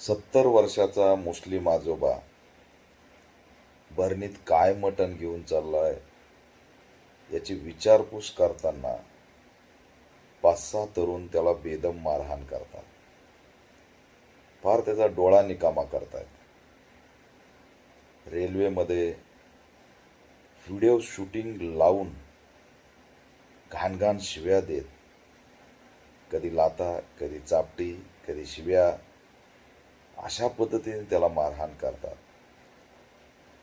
सत्तर वर्षाचा मुस्लिम आजोबा भरणीत काय मटण घेऊन चाललाय याची विचारपूस करताना पाच सहा तरुण त्याला बेदम मारहाण करतात. फार त्याचा डोळा निकामा करतायत. रेल्वेमध्ये व्हिडिओ शूटिंग लावून घाणघाण शिव्या देत कधी लाता कधी चापटी कधी शिव्या अशा पद्धतीने त्याला मारहाण करतात.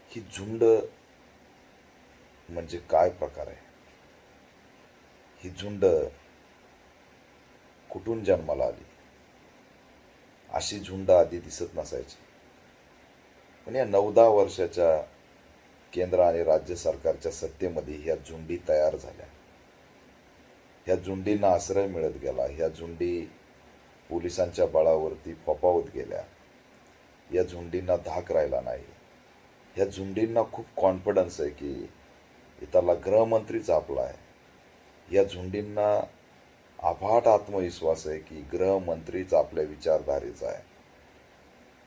ही झुंड म्हणजे काय प्रकार आहे? ही झुंड कुठून जन्माला आली? अशी झुंड आधी दिसत नसायची. पण या नऊ दहा वर्षाच्या केंद्र आणि राज्य सरकारच्या सत्तेमध्ये ह्या झुंडी तयार झाल्या. ह्या झुंडींना आश्रय मिळत गेला. ह्या झुंडी पोलिसांच्या बळावरती फोपावत गेल्या. या झुंडींना धाक राहिला नाही. या झुंडींना खूप कॉन्फिडन्स आहे की इथला गृहमंत्रीच आपला आहे या झुंडींना अफाट आत्मविश्वास आहे की गृहमंत्रीच आपल्या विचारधारेचा आहे.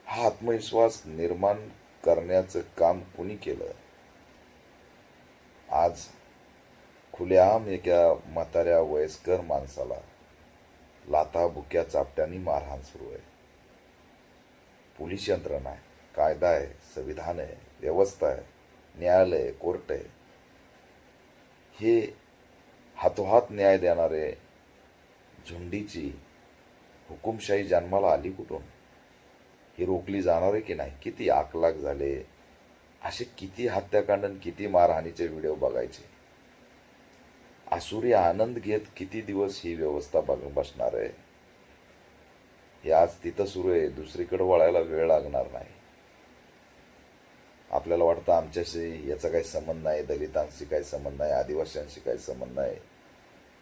हा आत्मविश्वास निर्माण करण्याचं काम कुणी केलं? आज खुलेआम एका म्हाताऱ्या वयस्कर माणसाला लाथा बुक्या चापट्यांनी मारहाण सुरू आहे. पोलीस यंत्रणा आहे कायदा आहे संविधान आहे व्यवस्था आहे न्यायालय कोर्ट आहे. हे हातोहात न्याय देणारे झुंडीची हुकुमशाही जन्माला आली कुठून? ही रोखली जाणार आहे की नाही? किती आकलाक झाले? असे किती हत्याकांड आणि किती मारहाणीचे व्हिडिओ बघायचे? आसुरी आनंद घेत किती दिवस ही व्यवस्था बघ बसणार आहे? हे आज तिथं सुरू आहे. दुसरीकडे वळायला वेळ लागणार नाही. आपल्याला वाटतं आमच्याशी याचा काही संबंध नाही दलितांशी काही संबंध नाही आदिवासींशी काही संबंध नाही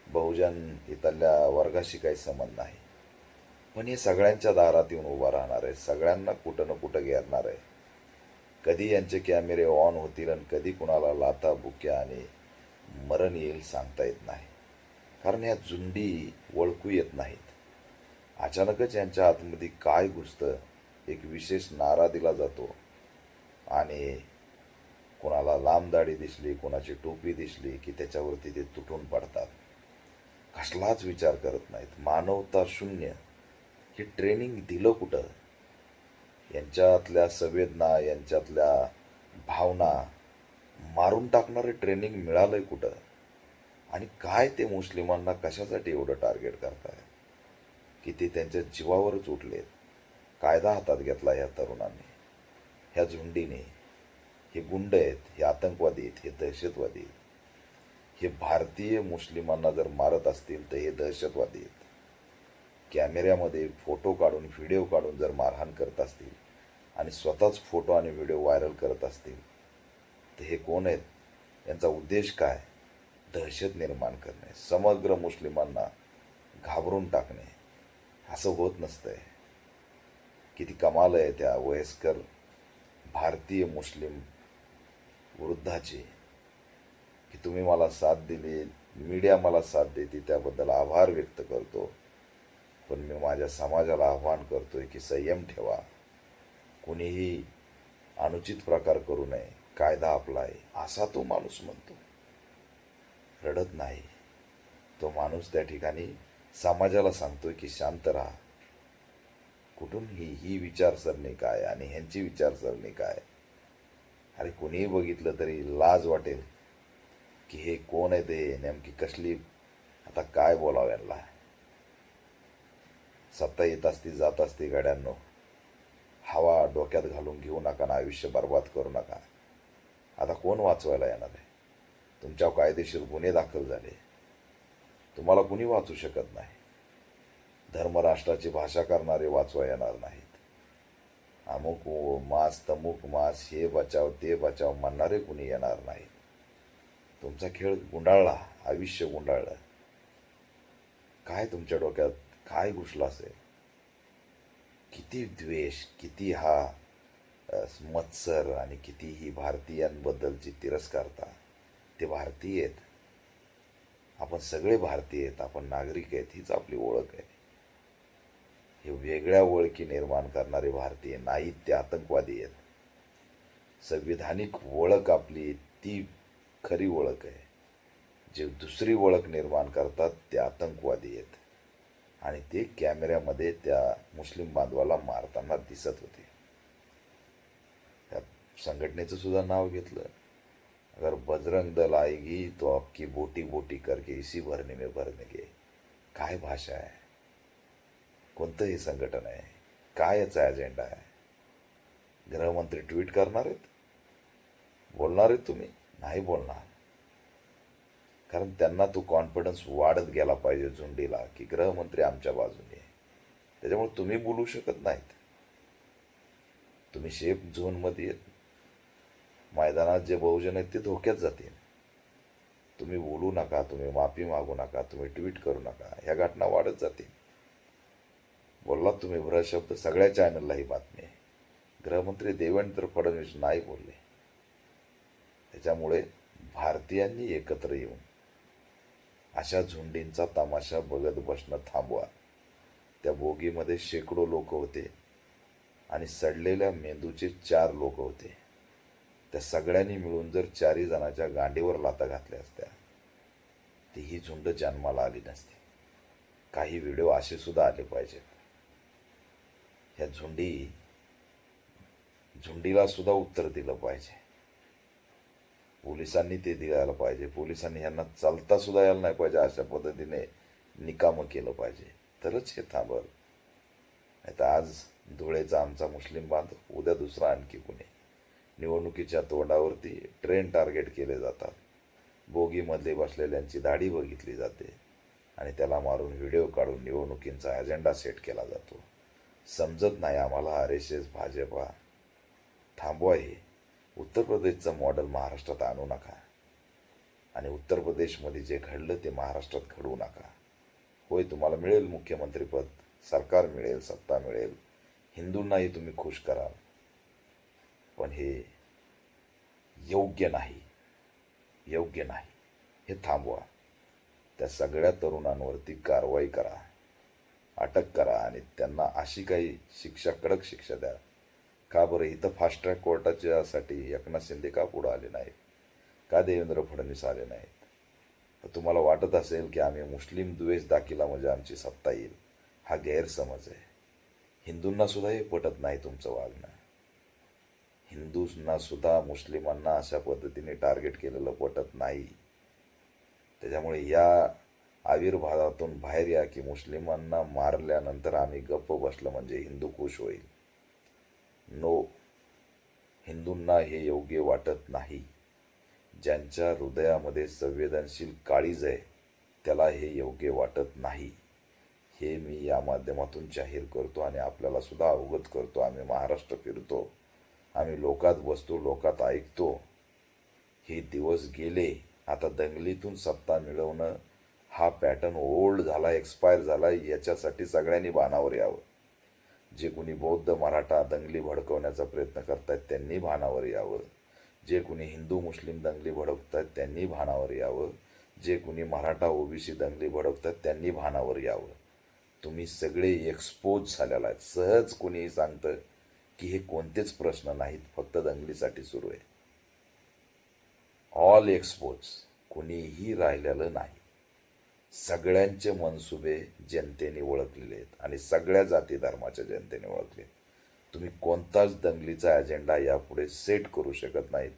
बहुजन इथल्या वर्गाशी काही संबंध नाही. पण हे सगळ्यांच्या दारात येऊन उभा राहणार आहे. सगळ्यांना कुठं ना कुठं घेरणार आहे. कधी यांचे कॅमेरे ऑन होतील आणि कधी कुणाला लाथा बुक्या आणि मरण येईल सांगता येत नाही. कारण या झुंडी ओळखू येत नाहीत. अचानकच यांच्या आतमध्ये काय घुसतं एक विशेष नारा दिला जातो. आणि कोणाला लांब दाढी दिसली कोणाची टोपी दिसली की त्याच्यावरती ते तुटून पडतात. कसलाच विचार करत नाहीत. मानवता शून्य. हे ट्रेनिंग दिलं कुठं? यांच्यातल्या संवेदना यांच्यातल्या भावना मारून टाकणारे ट्रेनिंग मिळालं आहे कुठं? आणि काय ते मुस्लिमांना कशासाठी एवढं टार्गेट करताय की ते त्यांच्या जीवावरच उठलेत कायदा हातात घेतला ह्या तरुणांनी. ह्या झुंडीने. हे गुंड आहेत हे आतंकवादी आहेत हे दहशतवादी आहेत. हे भारतीय मुस्लिमांना जर मारत असतील तर हे दहशतवादी आहेत. कॅमेऱ्यामध्ये फोटो काढून व्हिडिओ काढून जर मारहाण करत असतील आणि स्वतःच फोटो आणि व्हिडिओ व्हायरल करत असतील तर हे कोण आहेत? यांचा उद्देश काय? दहशत निर्माण करणे. समग्र मुस्लिमांना घाबरून टाकणे. असं होत नसतंय. किती कमाल आहे त्या वयस्कर भारतीय मुस्लिम वृद्धाची. की तुम्ही मला साथ दिली मीडिया मला साथ देते त्याबद्दल आभार व्यक्त करतो. पण मी माझ्या समाजाला आव्हान करतोय की संयम ठेवा. कुणीही अनुचित प्रकार करू नये. कायदा आपला आहे. असा तो माणूस म्हणतो. रडत नाही. तो माणूस त्या ठिकाणी समाजाला सांगतोय की शांत राहा. कुठून ही ही विचारसरणी काय आणि ह्यांची विचारसरणी काय? अरे कुणीही बघितलं तरी लाज वाटेल की हे कोण आहे ते? नेमकी कसली आता काय बोलावं यांना? सत्ता येत असती जात असती गाड्यांनो. हवा डोक्यात घालून घेऊ नका ना आयुष्य बर्बाद करू नका. आता कोण वाचवायला येणार आहे? तुमच्यावर कायदेशीर गुन्हे दाखल झाले. तुम्हाला कुणी वाचू शकत नाही. धर्मराष्ट्राची भाषा करणारे वाचवा येणार नाहीत. अमुक मास तमुक मास हे बचाव ते बचाव म्हणणारे कुणी येणार नाहीत. तुमचा खेळ गुंडाळला आयुष्य गुंडाळलं. काय तुमच्या डोक्यात काय घुसला असेल? किती द्वेष किती हा मत्सर आणि किती ही भारतीयांबद्दलची तिरस्कारता. ते भारतीय आहेत. आपण सगळे भारतीय आहेत आपण नागरिक आहेत हीच आपली ओळख आहे. हे वेगळ्या ओळखी निर्माण करणारे भारतीय नाहीत ते आतंकवादी आहेत. संविधानिक ओळख आपली ती खरी ओळख आहे. जे दुसरी ओळख निर्माण करतात ते आतंकवादी आहेत. आणि ते कॅमेऱ्यामध्ये त्या मुस्लिम बांधवाला मारताना दिसत होते. त्या संघटनेचं सुद्धा नाव घेतलं. अगर बजरंग दल आएगी तो आपकी बोटी बोटी करके इसी भरने में भर देंगे। काय भाषा आहे कोणतंही संघटन आहे काय याचा अजेंडा आहे गृहमंत्री ट्विट करणार आहेत? बोलणार आहेत तुम्ही? नाही बोलणार. कारण त्यांना तो कॉन्फिडन्स वाढत गेला पाहिजे झुंडीला की गृहमंत्री आमच्या बाजूने आहे. त्याच्यामुळे तुम्ही बोलू शकत नाहीत. तुम्ही शेफ झोनमध्ये येत मैदानात जे बहुजन आहेत ते धोक्यात जातील. तुम्ही बोलू नका तुम्ही माफी मागू नका तुम्ही ट्विट करू नका ह्या घटना वाढत जातील. बोललात तुम्ही भ्र शब्द सगळ्या चॅनलला ही बातमी आहे. गृहमंत्री देवेंद्र फडणवीस नाही बोलले. त्याच्यामुळे भारतीयांनी एकत्र येऊन अशा झुंडींचा तमाशा बघत बसणं थांबवा. त्या बोगीमध्ये शेकडो लोक होते आणि सडलेल्या मेंदूचे चार लोक होते. त्या सगळ्यांनी मिळून जर चारी जणाच्या गांडीवर लाता घातल्या असत्या ती ही झुंड जन्माला आली नसती. काही व्हिडिओ असे सुद्धा आले पाहिजेत. ह्या झुंडी झुंडीला सुद्धा उत्तर दिलं पाहिजे. पोलिसांनी ते द्यायला पाहिजे. पोलिसांनी ह्यांना चालता सुद्धा यायला नाही पाहिजे. अशा पद्धतीने निकामं केलं पाहिजे. तरच हे थांबल. नाही तर आज धुळेचा आमचा मुस्लिम बांधव उद्या दुसरा आणखी कुणी. निवडणुकीच्या तोंडावरती ट्रेन टार्गेट केले जातात. बोगीमध्ये बसलेल्यांची दाढी बघितली जाते आणि त्याला मारून व्हिडिओ काढून निवडणुकींचा अजेंडा सेट केला जातो. समजत नाही आम्हाला आर एस एस भाजपा थांबवा हे. उत्तर प्रदेशचं मॉडेल महाराष्ट्रात आणू नका. आणि उत्तर प्रदेशमध्ये जे घडलं ते महाराष्ट्रात घडवू नका. होय तुम्हाला मिळेल मुख्यमंत्रीपद सरकार मिळेल सत्ता मिळेल. हिंदूंनाही तुम्ही खुश कराल. पण हे योग्य नाही. योग्य नाही. हे थांबवा. त्या सगळ्या तरुणांवरती कारवाई करा. अटक करा आणि त्यांना अशी काही शिक्षा कडक शिक्षा द्या. का बरं इथं फास्ट ट्रॅक कोर्टाच्यासाठी एकनाथ शिंदे का पुढं आले नाहीत? का देवेंद्र फडणवीस आले नाहीत? तर तुम्हाला वाटत असेल की आम्ही मुस्लिम द्वेष दाखिला म्हणजे आमची सत्ता येईल. हा गैरसमज आहे. हिंदूंना सुद्धा हे पटत नाही तुमचं वागणं. हिंदूंना सुद्धा मुस्लिमांना अशा पद्धतीने टार्गेट केलेलं पटत नाही. त्याच्यामुळे या आविर्भावातून बाहेर या की मुस्लिमांना मारल्यानंतर आम्ही गप्प बसलं म्हणजे हिंदू खुश होईल. नो हिंदूंना हे योग्य वाटत नाही. ज्यांच्या हृदयामध्ये संवेदनशील काळीज आहे त्याला हे योग्य वाटत नाही. हे मी या माध्यमातून जाहीर करतो आणि आपल्याला सुद्धा अवगत करतो. आम्ही महाराष्ट्र फिरतो. आम्ही लोकात बसतो लोकात ऐकतो. हे दिवस गेले आता दंगलीतून सत्ता मिळवणं हा पॅटर्न ओल्ड झाला एक्सपायर झाला याच्यासाठी सगळ्यांनी भानावर यावं. जे कुणी बौद्ध मराठा दंगली भडकवण्याचा प्रयत्न करतायत त्यांनी भानावर यावं. जे कुणी हिंदू मुस्लिम दंगली भडकतायत त्यांनी भानावर यावं. जे कुणी मराठा ओबीसी दंगली भडकतात त्यांनी भानावर यावं. तुम्ही सगळे एक्सपोज झालेला आहेत. सहज कुणीही सांगतं की हे कोणतेच प्रश्न नाहीत फक्त दंगलीसाठी सुरू आहे. ऑल एक्सपोज कोणीही राहिलेलं नाही. सगळ्यांचे मनसुबे जनतेने ओळखलेले आहेत आणि सगळ्या जाती धर्माच्या जनतेने ओळखले तुम्ही कोणताच दंगलीचा अजेंडा यापुढे सेट करू शकत नाहीत.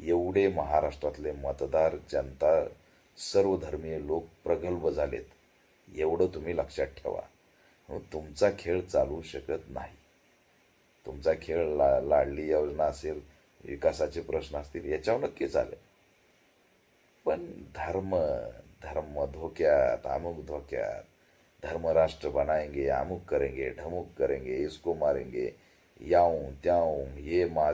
एवढे महाराष्ट्रातले मतदार जनता सर्वधर्मीय लोक प्रगल्भ झालेत. एवढं तुम्ही लक्षात ठेवा. तुमचा खेळ चालू शकत नाही. तुमचा खेळ ला लाडली योजना असेल विकासाचे प्रश्न असतील याच्यावर नक्की चालेल पण धर्म धर्म धोक्यात अमुक धोक्यात धर्म राष्ट्र बनाएंगे अमुक करेंगे ढमुक करेंगे इसको मारेंगे याऊं त्याऊं ये मा